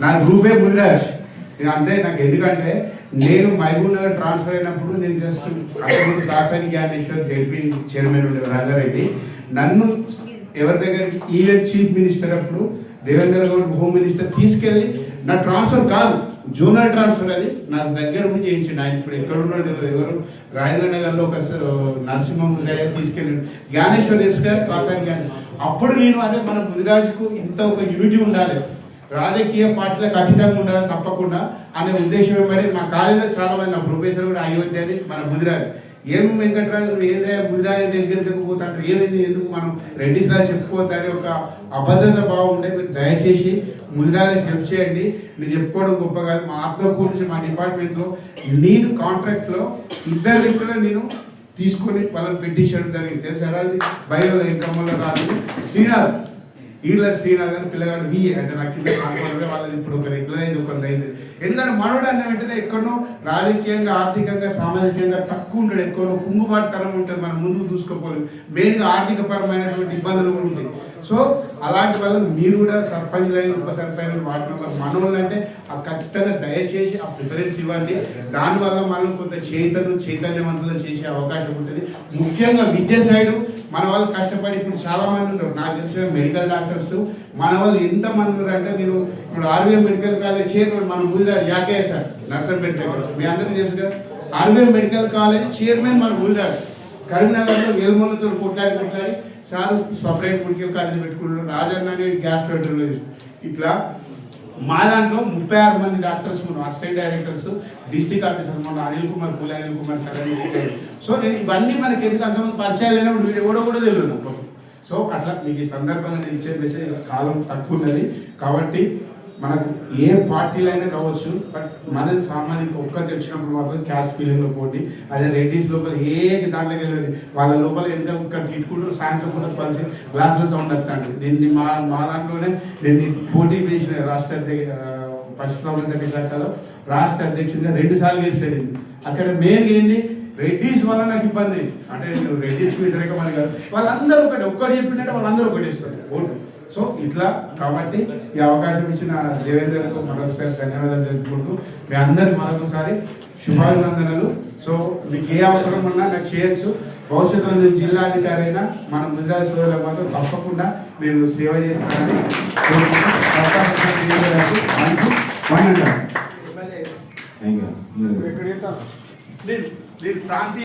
నా గ్రూపే ముదిరాజ్ ఇది అంతే నాకు ఎందుకంటే నేను మహబూబ్ నగర్ ట్రాన్స్ఫర్ అయినప్పుడు నేను జస్ట్ అక్కడ దాసాని జ్ఞానేశ్వర్ జడ్పీ చైర్మన్ ఉండే రాజారెడ్డి నన్ను ఎవరి దగ్గరికి ఈవెన్ చీఫ్ మినిస్టర్ అప్పుడు దేవేంద్ర గౌడ్ హోమ్ మినిస్టర్ తీసుకెళ్ళి నా ట్రాన్స్ఫర్ కాదు జోనల్ ట్రాన్స్ఫర్ అది. నా దగ్గర ఉండి చేయించండి. ఆయన ఇప్పుడు ఎక్కడ ఉన్నాడు తెలియదు. ఎవరు? రాజేంద్ర నగర్లో ఒక నరసింహం దగ్గర తీసుకెళ్ళి జ్ఞానేశ్వర్ తెలుసు కదా కాసాని అప్పుడు నేను అదే మన ముదిరాజుకు ఇంత ఒక యూనిటీ ఉండాలి. రాజకీయ పార్టీలకు అతీతంగా ఉండాలని తప్పకుండా అనే ఉద్దేశం ఏమంటే? మా కాలేజీలో చాలా మంది నా ప్రొఫెసర్ కూడా అయోధ్య అని మన ముదిరాలి ఏం వెంకటరాజు నువ్వు ఏదే? ముదిరాజు దగ్గరికి పోతాంటారు ఏమైంది ఎందుకు మనం రెడ్డిస్ లా చెప్పుకోవద్దని ఒక అభద్రత ఉంటే మీరు దయచేసి ముదిరాజుకి హెల్ప్ చేయండి. నేను చెప్పుకోవడం గొప్ప కాదు. మా ఆత్మ గురించి మా డిపార్ట్మెంట్లో నేను కాంట్రాక్ట్లో ఇద్దరు వ్యక్తులు నేను తీసుకొని వాళ్ళని పెట్టించడం జరిగింది. తెలుసా అది బయో వల్ల రాదు శ్రీనాథ్. ఈళ్ళ శ్రీనాథ్ పిల్లగాడు మీ అంటే నాకు కింద వాళ్ళది. ఇప్పుడు ఒక రెగ్యులరైజ్ ఒక అయింది. ఎందుకంటే మనోడు అన్న వెంటనే ఎక్కడో రాజకీయంగా ఆర్థికంగా సామాజికంగా తక్కువ ఉంటాడు. ఎక్కడో కుంగుబాటుతనం ఉంటుంది. మనం ముందుకు చూసుకోపోలేదు మెయిన్గా ఆర్థిక పరమైనటువంటి ఇబ్బందులు కూడా ఉంటాయి. సో అలాంటి వాళ్ళని మీరు కూడా సర్పంచ్ లైన్ ఉప సర్పంచ్ వార్డు మెంబర్ మనోళ్ళు అంటే ఆ ఖచ్చితంగా దయచేసి ఆ ప్రిఫరెన్స్ ఇవ్వండి. దానివల్ల మనం కొంత చైతన్యం చైతన్యవంతులు చేసే అవకాశం ఉంటుంది. ముఖ్యంగా విద్య సైడు మన వాళ్ళు కష్టపడి ఇప్పుడు చాలా మంది ఉంటారు. నాకు తెలిసిన మెడికల్ డాక్టర్స్ మన వాళ్ళు ఎంత మంది ఉన్నారు అంటే నేను ఇప్పుడు ఆర్వీఎం మెడికల్ కాలేజ్ చైర్మన్ మన ముందు యాకే సార్ నర్సంపేట దగ్గర. మీ అందరికీ తెలుసు కదా? ఆర్వీఎం మెడికల్ కాలేజ్ చైర్మన్ మన ముదిరాజ్ కరీంనగర్లో వేలుమూలతో కొట్లాడి కొట్లాడి సార్ సపరేట్ మెడికల్ కాలేజీ పెట్టుకున్నాడు. రాజన్న గ్యాస్ పెట్రోల్ ఇట్లా మా దాంట్లో ముప్పై ఆరు మంది డాక్టర్స్ ఉన్నాం అసిస్టెంట్ డైరెక్టర్స్ డిస్ట్రిక్ట్ ఆఫీసర్ మన అనిల్ కుమార్ పూల అనిల్ కుమార్ సార్ అని సో నేను ఇవన్నీ మనకి ఎందుకు అంతమంది పరిచయాలు లేనప్పుడు మీరు ఎవడో కూడా తెలియదు సో అట్లా మీకు ఈ సందర్భంగా నేను ఇచ్చే మెసేజ్ కాలం తక్కువ ఉన్నది. కాబట్టి మనకు ఏ పార్టీలైనా కావచ్చు బట్ మనది సామాన్యం ఒక్కటి వచ్చినప్పుడు మాత్రం క్యాష్ ఫీలింగ్లో పోటీ. అదే రెడ్డిస్ లోపల ఏ దాంట్లోకి వెళ్ళండి వాళ్ళ లోపల ఎంత ఒక్క తిట్టుకుంటూ సాయంత్రం కూడా కలిసి గ్లాసుల సౌండ్ వస్తాండి దీన్ని మా మా దాంట్లోనే నేను పోటీ చేసిన రాష్ట్ర అధ్యక్ష పశుసంవర్ధక శాఖలో రాష్ట్ర అధ్యక్షుడిగా రెండు సార్లు గెలిచాడు అక్కడ మెయిన్ ఏంటి రెడ్డిస్ వల్ల నాకు ఇబ్బంది. అంటే నేను రెడ్డిస్ వ్యతిరేకమని కాదు. వాళ్ళందరూ ఒకటి ఒక్కటి చెప్పిందంటే వాళ్ళందరూ ఒకటి ఇస్తారు. ఓటు. సో ఇట్లా కాబట్టి ఈ అవకాశం ఇచ్చిన దేవేందర్కు మరొకసారి ధన్యవాదాలు తెలుపుకుంటూ మీ అందరికి మరొకసారి శుభాభినందనలు. సో మీకు ఏ అవసరం ఉన్నా నాకు చేయొచ్చు. భవిష్యత్తులో నేను జిల్లాధికారి అయినా మన ముద్రా సోదరుల మాత్రం తప్పకుండా నేను సేవ చేస్తానని ప్రాంతీయ